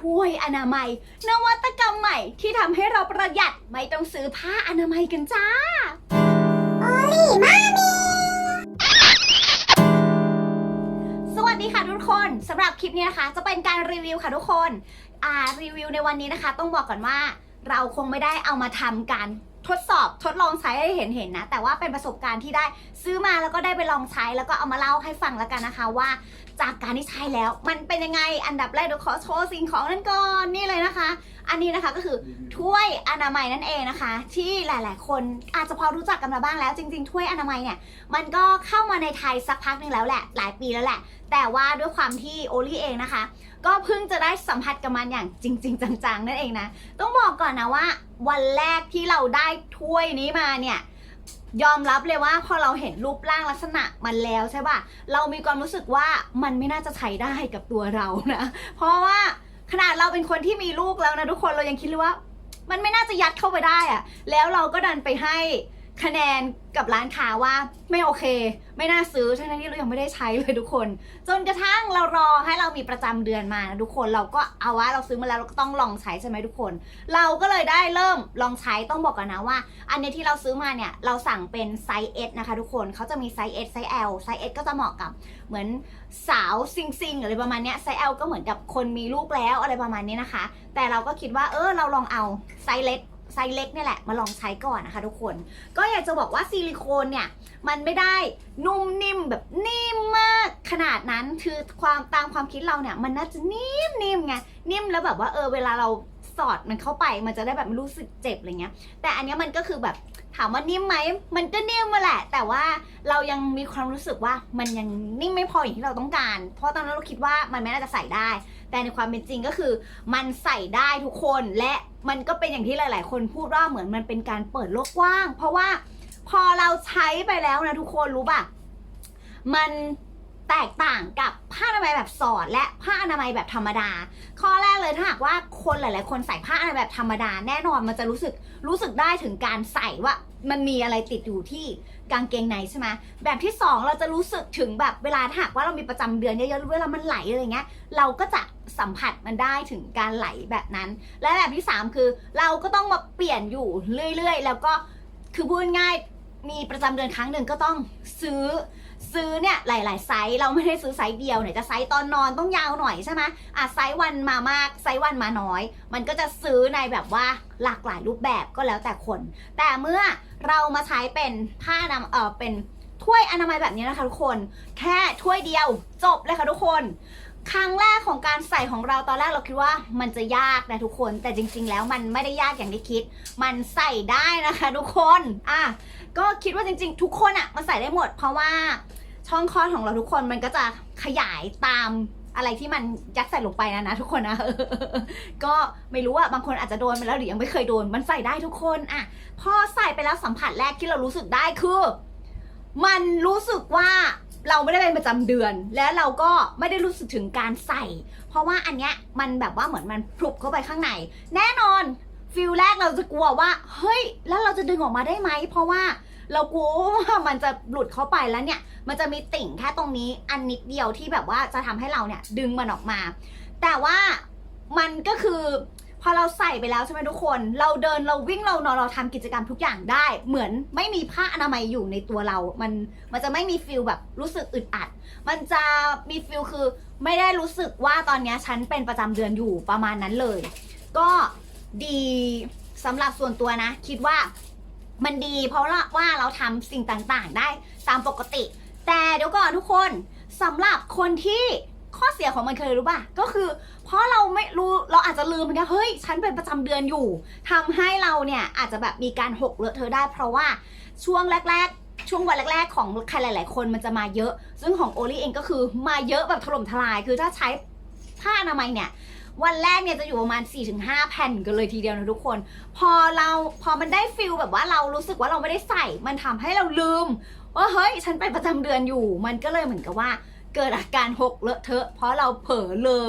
ถ้วยอนามัย นวัตกรรมใหม่ที่ทำให้เราประหยัดไม่ต้องซื้อผ้าอนามัยกันจ้า โอ้ยมามีสวัสดีค่ะทุกคนสำหรับคลิปนี้นะคะ จะเป็นการรีวิวค่ะทุกคน อ่ารีวิวในวันนี้นะคะ ต้องบอกก่อนว่า เราคงไม่ได้เอามาทำกัน ทดสอบทดลองใช้ให้เห็นเห็นนะ แต่ว่าเป็นประสบการณ์ที่ได้ซื้อมาแล้วก็ได้ไปลองใช้แล้วก็เอามาเล่าให้ฟังแล้วกันนะคะว่า จากการที่ใช้แล้ว มันเป็นยังไงอันดับแรกเดี๋ยวขอโชว์สิ่งของนั้นก่อนนี่เลยนะคะ อันนี้นะคะก็คือถ้วยอนามัยนั่นเองนะคะ ที่หลาย ๆ คนอาจจะพอรู้จักกันมาบ้างแล้ว จริง ๆ ถ้วยอนามัยเนี่ยมันก็เข้ามาในไทยสักพักหนึ่งแล้วแหละหลายปีแล้วแหละ แต่ว่าด้วยความที่โอลี่เองนะคะ ก็เพิ่งจะได้สัมผัสกับมันอย่างจริง ๆ จัง ๆ นั่นเองนะ ต้องบอกก่อนนะว่า วันแรกที่เราได้ถ้วยนี้มาเนี่ยยอมรับเลยว่าพอเราเห็นรูปร่างลักษณะมันแล้วใช่ป่ะ เรามีความรู้สึกว่ามันไม่น่าจะใช้ได้กับตัวเรานะ เพราะว่า ขนาดเราเป็นคนที่มีลูกแล้วนะทุกคนเรายังคิดเลยว่า มันไม่น่าจะยัดเข้าไปได้อะแล้วเราก็ดันไปให้ คะแนนกับร้านค้าว่าไม่โอเค ไม่น่าซื้อทั้งที่เรายังไม่ได้ใช้เลยทุกคน จนกระทั่งเรารอให้เรามีประจำเดือนมานะทุกคนเราก็เอาว่าเราซื้อมาแล้วเราก็ต้องลองใช้ใช่ไหมทุกคน เราก็เลยได้เริ่มลองใช้ต้องบอกก่อนนะว่า อันนี้ที่เราซื้อมาเนี่ยเราสั่งเป็นไซส์ S นะคะ ทุกคนเขาจะมีไซส์ S ไซส์ L ไซส์ S ก็จะเหมาะกับเหมือนสาวซิงซิงอะไรประมาณนี้ไซส์ L ก็เหมือนกับคนมีลูกแล้วอะไรประมาณนี้นะคะ แต่เราก็คิดว่าเออเราลองเอาไซส์เล็ก ไซส์เล็กเนี่ยแหละมาลองใช้ก่อนนะคะทุกคน ก็อยากจะบอกว่าซิลิโคนเนี่ย มันไม่ได้นุ่มนิ่มแบบนิ่มมากขนาดนั้นคือความตามความคิดเราเนี่ย มันน่าจะนิ่มนิ่มไงนิ่มแล้วแบบว่าเออเวลาเรา สอดมันเข้าไปมันจะได้แบบรู้สึกเจ็บอะไรเงี้ย แต่อันเนี้ยมันก็คือแบบถามว่านิ่มไหมมันก็นิ่มมาแหละ แต่ว่าเรายังมีความรู้สึกว่ามันยังนิ่มไม่พออย่างที่เราต้องการ เพราะตอนนั้นเราคิดว่ามันไม่น่าจะใส่ได้ แต่ในความเป็นจริงก็คือมันใส่ได้ทุกคนและมันก็เป็นอย่างที่หลาย ๆ คนพูดว่าเหมือนมันเป็นการเปิดโลกกว้าง เพราะว่าพอเราใช้ไปแล้วนะทุกคนรู้ป่ะมัน แตกต่างกับผ้าอนามัยแบบสอด และผ้าอนามัยแบบธรรมดา ข้อแรกเลยถ้าหากว่าคนหลาย ๆ คนใส่ผ้าอนามัยแบบธรรมดา แน่นอนมันจะรู้สึกรู้สึกได้ถึงการใส่ว่ามันมีอะไรติดอยู่ที่กางเกงในใช่ไหมแบบที่สองเราจะรู้สึกถึงแบบเวลาถ้าหากว่าเรามีประจำเดือนเยอะๆเวลามันไหลอะไรเงี้ย เราก็จะสัมผัสมันได้ถึงการไหลแบบนั้น และแบบที่สามคือ เราก็ต้องมาเปลี่ยนอยู่เรื่อย ๆ แล้วก็คือพูดง่าย มีประจำเดือนครั้งหนึ่งก็ต้องซื้อซื้อเนี่ยหลาย ๆ ไซส์เราไม่ได้ซื้อไซส์เดียวเนี่ยจะไซส์ตอนนอนต้องยาวหน่อยใช่ไหมอะไซส์วันมามากไซส์วันมาน้อย มันก็จะซื้อในแบบว่าหลากหลายรูปแบบก็แล้วแต่คน แต่เมื่อเรามาใช้เป็นผ้านำเออเป็นถ้วยอนามัยแบบนี้นะคะทุกคน แค่ถ้วยเดียวจบเลยค่ะทุกคน ครั้งแรกของการใส่ของเราตอนแรกเราคิดว่ามันจะยากนะทุกคน แต่จริง ๆ แล้วมันไม่ได้ยากอย่างที่คิด มันใส่ได้นะคะ ทุกคนอะก็คิดว่าจริง ๆ ทุกคนอะมันใส่ได้หมด เพราะว่าช่องคลอดของเราทุกคนมันก็จะขยายตามอะไรที่มันยัดใส่ลงไปนะนะทุกคนนะก็ไม่รู้อะบางคนอาจจะโดนไปแล้วหรือยังไม่เคยโดน มันใส่ได้ทุกคนอะพอใส่ไปแล้วสัมผัสแรกที่เรารู้สึกได้คือ มันรู้สึกว่าเราไม่ได้เป็นประจำเดือน และเราก็ไม่ได้รู้สึกถึงการใส่ เพราะว่าอันเนี้ยมันแบบว่าเหมือนมันพลุบเข้าไปข้างใน แน่นอนฟิลแรกเราจะกลัวว่าเฮ้ย แล้วเราจะดึงออกมาได้ไหม เพราะว่าเรากลัวว่ามันจะหลุดเข้าไปแล้วเนี่ย มันจะมีติ่งแค่ตรงนี้อันนิดเดียวที่แบบว่าจะทำให้เราเนี่ยดึงมันออกมา แต่ว่ามันก็คือ พอเราใส่ไปแล้วใช่ไหมทุกคน เราเดินเราวิ่งเรานอนเราทำกิจกรรมทุกอย่างได้ เหมือนไม่มีผ้าอนามัยอยู่ในตัวเรา มันมันจะไม่มีฟิลแบบรู้สึกอึดอัด มันจะมีฟิลคือไม่ได้รู้สึกว่าตอนนี้ฉันเป็นประจำเดือนอยู่ประมาณนั้นเลย ก็ดีสำหรับส่วนตัวนะ คิดว่ามันดีเพราะว่าเราทำสิ่งต่างๆ ได้ตามปกติ แต่เดี๋ยวก่อนทุกคนสำหรับคนที่ ข้อเสียของมันเคยรู้ป่ะ ก็คือเพราะเราไม่รู้เราอาจจะลืมไปนะเฮ้ย ฉันเป็นประจำเดือนอยู่ทำให้เราเนี่ยอาจจะแบบมีการหกเลอะเทอะได้ เพราะว่าช่วงแรก ๆ ช่วงวันแรก ๆ ของใครหลาย ๆ คนมันจะมาเยอะ ซึ่งของโอลี่เองก็คือมาเยอะแบบถล่มทลาย คือถ้าใช้ผ้าอนามัยเนี่ยวันแรกเนี่ยจะอยู่ประมาณ 4-5 แผ่นกันเลยทีเดียวนะทุกคน พอเราพอมันได้ฟิลแบบว่าเรารู้สึกว่าเราไม่ได้ใส่ มันทำให้เราลืมว่าเฮ้ย ฉันเป็นประจำเดือนอยู่ มันก็เลยเหมือนกับว่า เกิดอาการหกเลอะเทอะ เพราะเราเผลอเลอ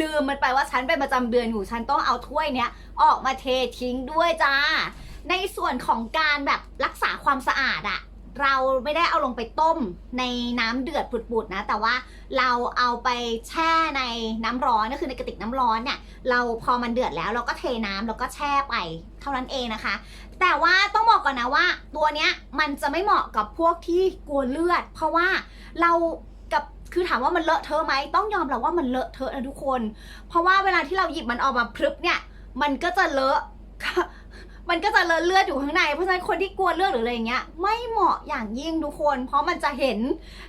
ลืมมันไปว่าฉันเป็นประจำเดือนอยู่ฉันต้องเอาถ้วยเนี้ยออกมาเททิ้งด้วยจ้า ในส่วนของการแบบรักษาความสะอาดอะเราไม่ได้เอาลงไปต้มในน้ำเดือดปุดๆนะ แต่ว่าเราเอาไปแช่ในน้ำร้อนก็คือในกระติกน้ำร้อนเนี่ยเราพอมันเดือดแล้วเราก็เทน้ำแล้วก็แช่ไปเท่านั้นเองนะคะ แต่ว่าต้องบอกก่อนนะว่า ตัวเนี้ยมันจะไม่เหมาะกับพวกที่กลัวเลือด เพราะว่าเรา กับคือถามว่ามันเลอะเทอะไหมต้องยอมรับว่ามันเลอะเทอะนะทุกคน เพราะว่าเวลาที่เราหยิบมันออกมาพรึบเนี่ย มันก็จะเลอะ มันก็จะเลอะเลือดอยู่ข้างใน เพราะฉะนั้นคนที่กลัวเลือดหรืออะไรอย่างเงี้ย ไม่เหมาะอย่างยิ่งทุกคน เพราะมันจะเห็น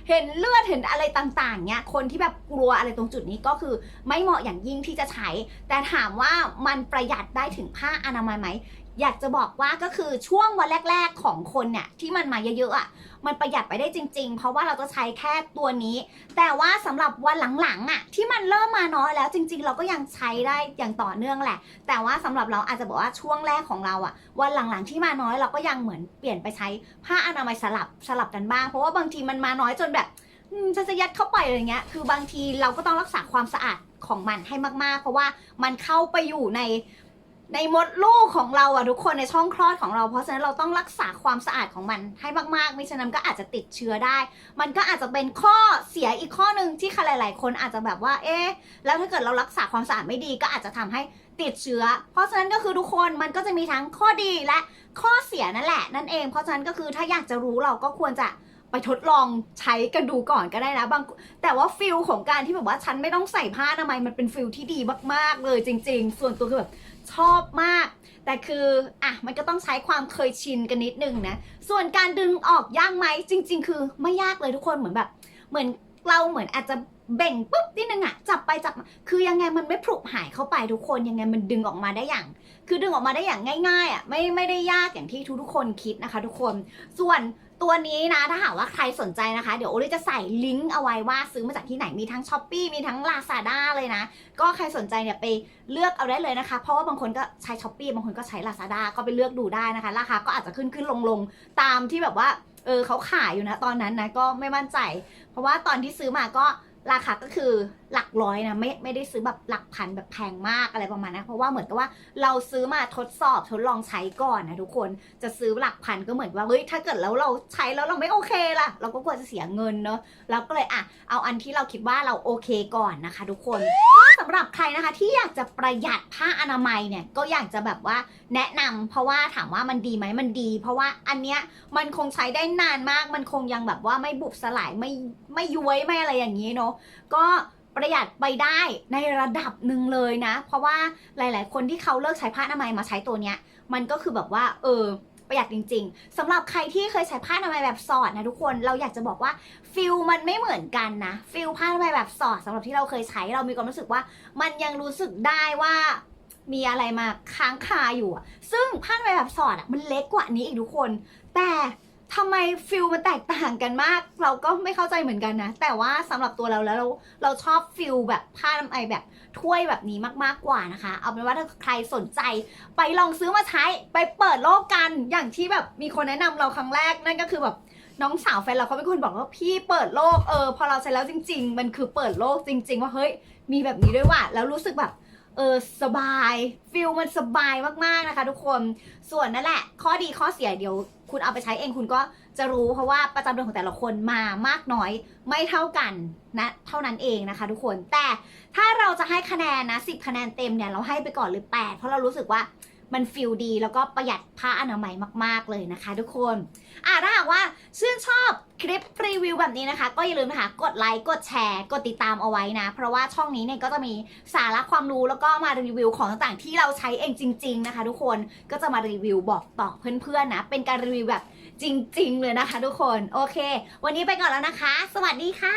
เห็นเลือดเห็นอะไรต่างๆเนี่ยคนที่แบบกลัวอะไรตรงจุดนี้ก็คือ ไม่เหมาะอย่างยิ่งที่จะใช้ แต่ถามว่ามันประหยัดได้ถึงผ้าอนามัยไหม อยากจะบอกว่าก็คือช่วงวันแรก ๆของคนเนี่ยที่มันมาเยอะๆอะมันประหยัดไปได้จริง ๆ เพราะว่าเราจะใช้แค่ตัวนี้ แต่ว่าสำหรับวันหลังๆอะที่มันเริ่มมาน้อยแล้วจริง ๆ เราก็ยังใช้ได้อย่างต่อเนื่องแหละ แต่ว่าสำหรับเราอาจจะบอกว่าช่วงแรกของเราอะวันหลังๆที่มาน้อยเราก็ยังเหมือนเปลี่ยนไปใช้ผ้าอนามัยสลับสลับกันบ้าง เพราะว่าบางทีมันมาน้อยจนแบบอืมจะจะยัดเข้าไปอะไรเงี้ย คือบางทีเราก็ต้องรักษาความสะอาดของมันให้มากๆ เพราะว่ามันเข้าไปอยู่ใน ในมดลูกของเราอะทุกคนในช่องคลอดของเรา เพราะฉะนั้นเราต้องรักษาความสะอาดของมันให้มากๆไม่ฉะนั้นก็อาจจะติดเชื้อได้ มันก็อาจจะเป็นข้อเสียอีกข้อหนึ่งที่ใครหลาย ๆ คนอาจจะแบบว่า เอ๊ะแล้วถ้าเกิดเรารักษาความสะอาดไม่ดีก็อาจจะทำให้ติดเชื้อ เพราะฉะนั้นก็คือทุกคนมันก็จะมีทั้งข้อดีและข้อเสียนั่นแหละนั่นเอง เพราะฉะนั้นก็คือถ้าอยากจะรู้เราก็ควรจะ ไปทดลองใช้กันดูก่อนก็ได้นะบาง แต่ว่าฟิลของการที่แบบว่าฉันไม่ต้องใส่ผ้าอนามัยมันเป็นฟิลที่ดีมากๆเลยจริง ๆ ส่วนตัวคือแบบชอบมาก แต่คืออะมันก็ต้องใช้ความเคยชินกันนิดนึงนะ ส่วนการดึงออกยากไหมจริง ๆ คือไม่ยากเลยทุกคนเหมือนแบบ เหมือนเราเหมือนอาจจะเบ่งปุ๊บนิดนึงอะจับไปจับมาคือยังไงมันไม่ผุหายเข้าไปทุกคนยังไงมันดึงออกมาได้อย่าง คือดึงออกมาได้อย่างง่ายๆอะไม่ไม่ได้ยากอย่างที่ทุกๆคนคิดนะคะ ทุกคนส่วน ตัวนี้นะ ถ้าหากว่าใครสนใจนะคะ เดี๋ยวโอริจะใส่ลิงก์เอาไว้ว่าซื้อมาจากที่ไหนมีทั้งช้อปปีมีทั้ง Lazada เลยนะ ก็ใครสนใจเนี่ยไปเลือกเอาได้เลยนะคะ เพราะว่าบางคนก็ใช้ช้อปปีบางคนก็ใช้ Lazada ก็ไปเลือกดูได้นะคะ ราคาก็อาจจะขึ้นขึ้นลงลงตามที่แบบว่าเออเขาขายอยู่นะตอนนั้นนะก็ไม่มั่นใจ เพราะว่าตอนที่ซื้อมาก็ราคาก็คือ หลักร้อยนะไม่ไม่ได้ซื้อแบบหลักพันแบบแพงมากอะไรประมาณนั้นเพราะว่าเหมือนกับว่าเราซื้อมาทดสอบทดลองใช้ก่อนนะทุกคนจะซื้อหลักพันก็เหมือนว่าเฮ้ยถ้าเกิดแล้วเราใช้แล้วเราไม่โอเคล่ะ เราก็กลัวจะเสียเงินเนาะเราก็เลยอะเอาอันที่เราคิดว่าเราโอเคก่อนนะคะ ทุกคนสำหรับใครนะคะที่อยากจะประหยัดผ้าอนามัยเนี่ยก็อยากจะแบบว่าแนะนำเพราะว่าถามว่ามันดีไหมมันดี เพราะว่าอันเนี้ยมันคงใช้ได้นานมาก มันคงยังแบบว่าไม่บุบสลายไม่ไม่ย้วยไม่อะไรอย่างนี้เนาะก็ ประหยัดไปได้ในระดับหนึ่งเลยนะ เพราะว่าหลาย ๆ คนที่เขาเลิกใช้ผ้าอนามัยมาใช้ตัวเนี้ย มันก็คือแบบว่า เออประหยัดจริง ๆสำหรับใครที่เคยใช้ผ้าอนามัยแบบสอดนะทุกคนเราอยากจะบอกว่าฟิลมันไม่เหมือนกันนะฟิลผ้าอนามัยแบบสอดสำหรับที่เราเคยใช้เรามีความรู้สึกว่า มันยังรู้สึกได้ว่ามีอะไรมาค้างคาอยู่ซึ่งผ้าอนามัยแบบสอดอะมันเล็กกว่านี้อีกทุกคน แต่ ทำไมฟิลมันแตกต่างกันมาก เราก็ไม่เข้าใจเหมือนกันนะ แต่ว่าสำหรับตัวเราแล้วเราเราชอบฟิลแบบผ้านามัยแบบถ้วยแบบนี้มากๆกว่านะคะ เอาเป็นว่าถ้าใครสนใจ ไปลองซื้อมาใช้ไปเปิดโลกกันอย่างที่แบบมีคนแนะนำเราครั้งแรกนั่นก็คือแบบน้องสาวแฟนเราเขาเป็นคนบอกว่าพี่เปิดโลกเออพอเราใช้แล้วจริง ๆ มันคือเปิดโลกจริง ๆ ว่าเฮ้ยมีแบบนี้ด้วยว่ะแล้วรู้สึกแบบ เออสบายฟิลมันสบายมากๆนะคะ ทุกคนส่วนนั่นแหละ ข้อดีข้อเสียเดี๋ยว คุณเอาไปใช้เองคุณก็จะรู้เพราะว่าประจำเดือนของแต่ละคนมามากน้อยไม่เท่ากันนะเท่านั้นเองนะคะ ทุกคนแต่ถ้าเราจะให้คะแนนนะ10 คะแนนเต็มเนี่ยเราให้ไปก่อนเลย8เพราะเรารู้สึกว่า มันฟิลดีแล้วก็ประหยัดผ้าอนามัยมาก ๆ เลยนะคะ ทุกคนอะถ้าหากว่าชื่นชอบคลิปรีวิวแบบนี้นะคะ ก็อย่าลืมนะคะ กดไลค์กดแชร์ กดติดตามเอาไว้นะ เพราะว่าช่องนี้เนี่ยก็จะมีสาระความรู้แล้วก็มารีวิวของต่างๆ ที่เราใช้เองจริง ๆ นะคะ ทุกคนก็จะมารีวิวบอกต่อเพื่อนๆนะ เป็นการรีวิวแบบจริง ๆ เลยนะคะ ทุกคนโอเค วันนี้ไปก่อนแล้วนะคะ สวัสดีค่ะ